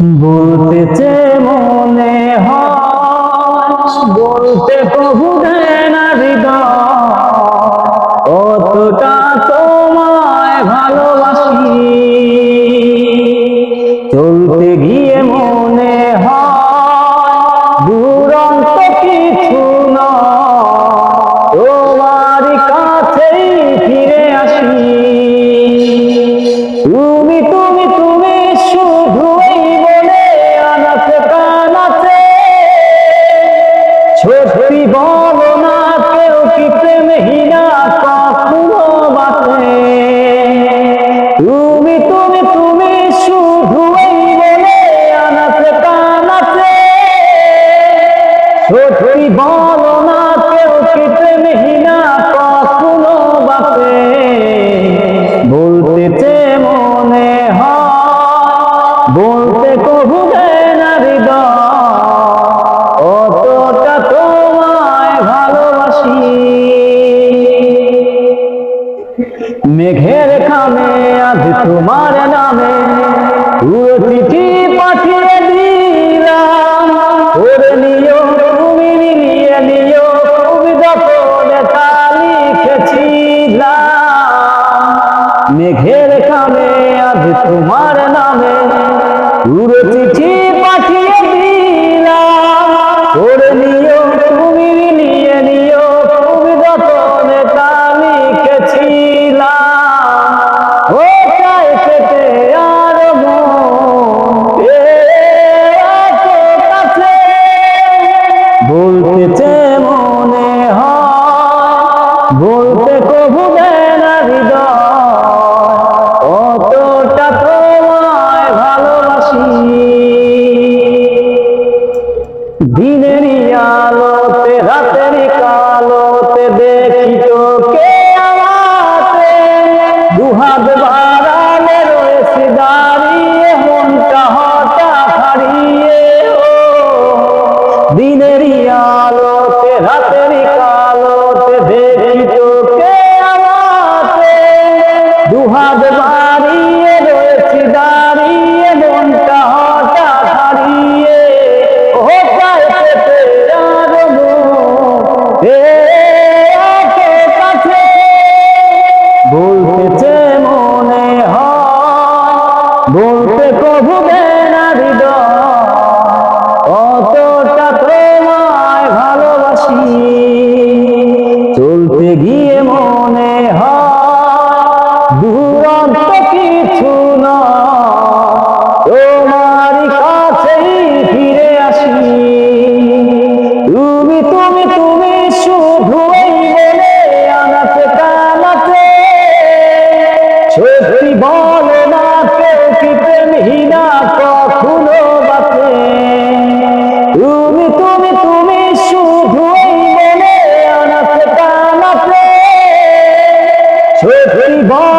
বলতেছে মনে হয়। বলতে প্রভু সত্যি বলো না কেউ কি প্রেমহীনা কখনো বাঁচে বলতেছে মনে হয়, বলতে কবু অতটা তোমায় ভালোবাসি। মেঘের খামে আজ তোমার নামে পুরো মেঘের খামে আজ তোমার নামে পুরো চিঠি পাঠিয়ে দিলাম। ওরে নিও, তুমি নিয়ে নিও তুমি যখন তা লিখেছিলাম। ও চাই পেতে আর কাছে। বলতেছে মনে হয়, বলতে কবু দেন হৃদয়। রাতেরই কালোতে দেখি তোকে আমাতে দুহাত বাড়িয়ে রয়েছি, দাঁড়িয়ে মনটা হঠাৎ হারিয়ে। ও চাই পেতে আর কাছে। বলতেছে মনে হয়, বলতে কবু দূরান্ত কিছু না। তোমার কাছেই ফিরে আসি। তুমি তুমি তুমি শুধু বলে আনাতে কানাতে সত্যি বলে না, কেউ কি প্রেমহীনা কখনো বাতে তুমি তুমি তুমি শুধু বলে আনাতে কানাতে সত্যি বল